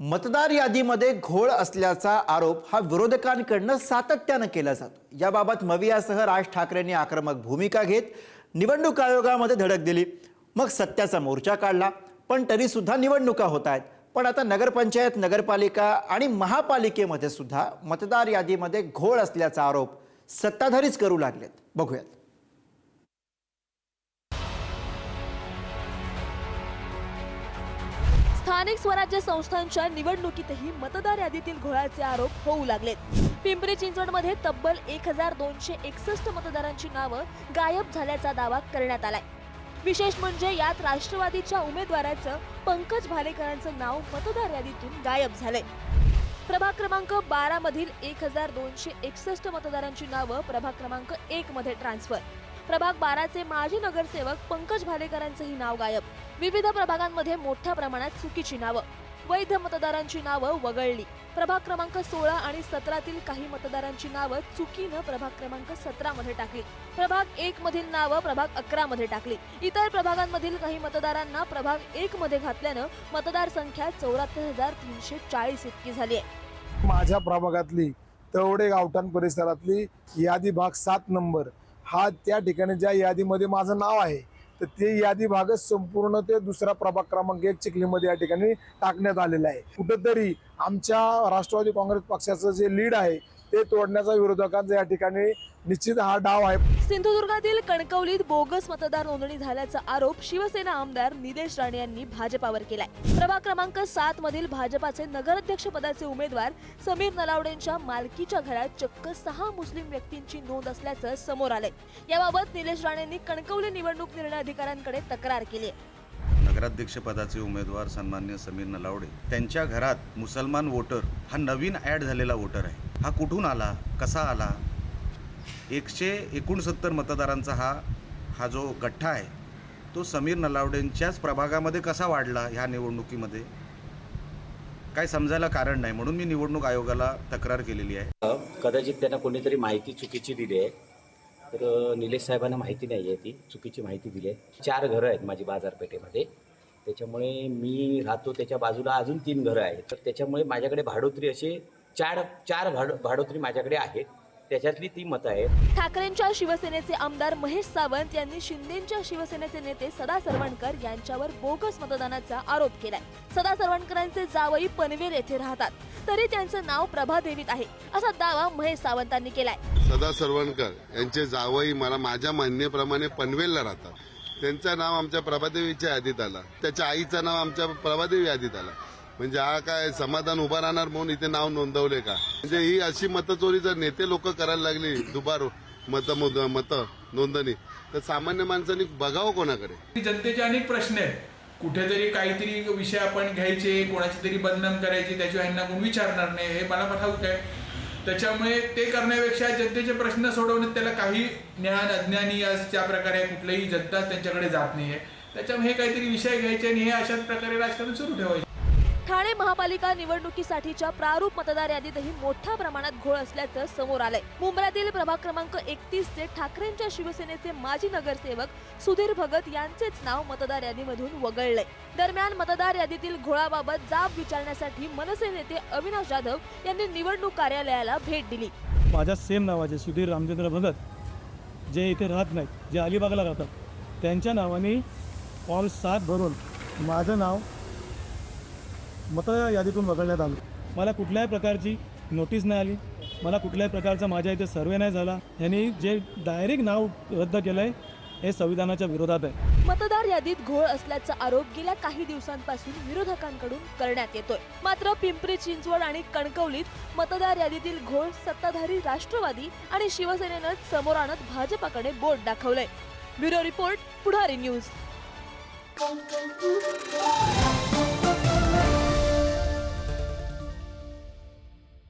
मतदार यादीमध्ये घोळ असल्याचा आरोप हा विरोधकांकडनं सातत्यानं केला जातो. याबाबत मवियासह राज ठाकरेंनी आक्रमक भूमिका घेत निवडणूक आयोगामध्ये धडक दिली. मग सत्याचा मोर्चा काढला. पण तरीसुद्धा निवडणुका होत आहेत. पण आता नगरपंचायत नगरपालिका आणि महापालिकेमध्ये सुद्धा मतदार यादीमध्ये घोळ असल्याचा आरोप सत्ताधारीच करू लागलेत. बघूयात. स्थानिक स्वराज्य संस्थांच्या निवडणुकीतही मतदार यादीतील घोळाचे आरोप होऊ लागलेत. पिंपरी चिंचवडमध्ये तब्बल एक हजार दोनशे एकसष्ट मतदारांची नावं गायब झाल्याचा दावा करण्यात आलाय. विशेष म्हणजे यात राष्ट्रवादीच्या उमेदवाराचं पंकज भालेकरांचं नाव मतदार यादीतून गायब झालंय. प्रभाग क्रमांक बारा मधील एक हजार दोनशे एकसष्ट मतदारांची नावं प्रभाग क्रमांक एक मध्ये ट्रान्सफर. प्रभाग बाराचे माजी नगरसेवक पंकज भालेकरांचंही नाव गायब. विविध प्रभागांमध्ये मोठ्या प्रमाणात चुकीची नावं. वैध मतदारांची नावं वगळली. प्रभाग क्रमांक सोळा आणि सतरातील काही मतदारांची नावं चुकीनं प्रभाग क्रमांक सतरा मध्ये टाकली. प्रभाग एक मधील नावं प्रभाग अकरा मध्ये टाकली. इतर प्रभागांमधील काही मतदारांना प्रभाग एक मध्ये घातल्यानं मतदारसंख्या चौऱ्याहत्तर हजार तीनशे चाळीस इतकी झाली आहे. माझ्या प्रभागातली तवडे गावठाण परिसरातली यादी भाग सात नंबर. हा त्या ठिकाणी ज्या यादीमध्ये माझं नाव आहे तर ते यादी भागच संपूर्ण ते दुसरा प्रभाग क्रमांक एक चिखलीमध्ये या ठिकाणी टाकण्यात आलेला आहे. कुठंतरी आमच्या राष्ट्रवादी काँग्रेस पक्षाचं जे लीड आहे ते तोडण्याचा विरोधकांचा या ठिकाणी निश्चित हा डाव आहे. सिंधुदुर्गातील कणकवलीत बोगस मतदार नोंदणी झाल्याचा आरोप शिवसेना आमदार निलेश राणे यांनी भाजपावर केलाय. प्रभाग क्रमांक सात मधील भाजपाचे नगराध्यक्ष पदाचे उमेदवार समीर नलावडेंच्या मालकीच्या घरात चक्क सहा मुस्लिम व्यक्तींची नोंद असल्याचं समोर आलंय. याबाबत निलेश राणेंनी कणकवली निवडणूक निर्णय अधिकाऱ्यांकडे तक्रार केली आहे नगराध्यक्षपदाचे उमेदवार सन्मान्य समीर नलावडे. त्यांच्या घरात मुसलमान वोटर हा नवीन ॲड झालेला वोटर आहे. हा कुठून आला? कसा आला? एकशे एकोणसत्तर मतदारांचा हा हा जो गठ्ठा आहे तो समीर नलावडेंच्याच प्रभागामध्ये कसा वाढला ह्या निवडणुकीमध्ये? काय समजायला कारण नाही म्हणून मी निवडणूक आयोगाला तक्रार केलेली आहे. कदाचित त्यांना कोणीतरी माहिती चुकीची दिली आहे. तर निलेश साहेबांना माहिती नाही आहे ती. चुकीची माहिती दिली आहे. चार घरं आहेत माझी बाजारपेठेमध्ये. त्याच्यामुळे मी राहतो त्याच्या बाजूला अजून तीन घरं आहेत. तर त्याच्यामुळे माझ्याकडे भाडोत्री असे चार चार भाड भाडोत्री माझ्याकडे आहेत. त्याच्यातली ती मतं आहेत. ठाकरेंच्या शिवसेनेचे आमदार महेश सावंत यांनी शिंदेच्या शिवसेनेचे नेते सदा सरवणकर यांच्यावर बोगस मतदानाचा आरोप केलाय. सदा सरवणकरांचे जावई पनवेल येथे राहतात. तरी त्यांचं नाव प्रभादेवीत आहे असा दावा महेश सावंतांनी केलाय. सदा सरवणकर यांचे जावई मला माझ्या म्हणण्याप्रमाणे पनवेलला राहतात. त्यांचं नाव आमच्या प्रभादेवीच्या यादीत आलं. त्याच्या आईचं नाव आमच्या प्रभादेवी यादीत आलं. म्हणजे हा काय समाधान उभा राहणार म्हणून इथे नाव नोंदवले का? म्हणजे ही अशी मतचोरी जर नेते लोक करायला लागली दुबार मत मत नोंदणी तर सामान्य माणसांनी बघावं कोणाकडे? जनतेचे अनेक प्रश्न आहेत. कुठेतरी काहीतरी विषय आपण घ्यायचे कोणाची तरी बदनाम करायची त्याशिवाय यांना कोण विचारणार नाही हे मला ठाऊक आहे. त्याच्यामुळे ते करण्यापेक्षा जनतेचे प्रश्न सोडवण्यात त्याला काही ज्ञान अज्ञानी आज त्या प्रकारे कुठलंही जनता त्यांच्याकडे जात नाहीये. त्याच्यामुळे हे काहीतरी विषय घ्यायचे आणि हे अशाच प्रकारे राजकारण सुरू ठेवायचे. ठाणे महापालिका निवडणुकीसाठीच्या प्रारूप मतदार यादीतही मोठ्या प्रमाणात घोळ असल्याचं समोर आलंय. मुंबईतील प्रभाग क्रमांक एकतीस ते ठाकरेंच्या शिवसेनेचे माजी नगरसेवक सुधीर भगत यांचेच नाव मतदार यादीमधून वगळलंय. दरम्यान मतदार यादीतील घोळाबाबत जाब विचारण्यासाठी मनसे नेते अविनाश जाधव यांनी निवडणूक कार्यालयाला भेट दिली. माझ्या सेम नावाचे सुधीर रामचंद्र भगत जे इथे राहत नाहीत जे अलिबागला राहतात त्यांच्या नावाने फॉर्म सात भरून माझं नाव मतदार यादीतून वगळण्यात आलं. मला कुठल्याही प्रकारची नोटीस नाही आली. मला कुठल्याही प्रकारचा माझ्या इथे सर्वे नाही झाला. यांनी जे डायरेक्ट नाव रद्द केलं आहे हे संविधानाच्या विरोधात आहे. मतदार यादीत घोळ असल्याचा आरोप गेल्या काही दिवसांपासून विरोधकांकडून करण्यात येतोय. मात्र पिंपरी चिंचवड आणि कणकवलीत मतदार यादीतील घोळ सत्ताधारी राष्ट्रवादी आणि शिवसेनेनं समोर आणत भाजपाकडे बोट दाखवलंय. Bureau report Pudhari news.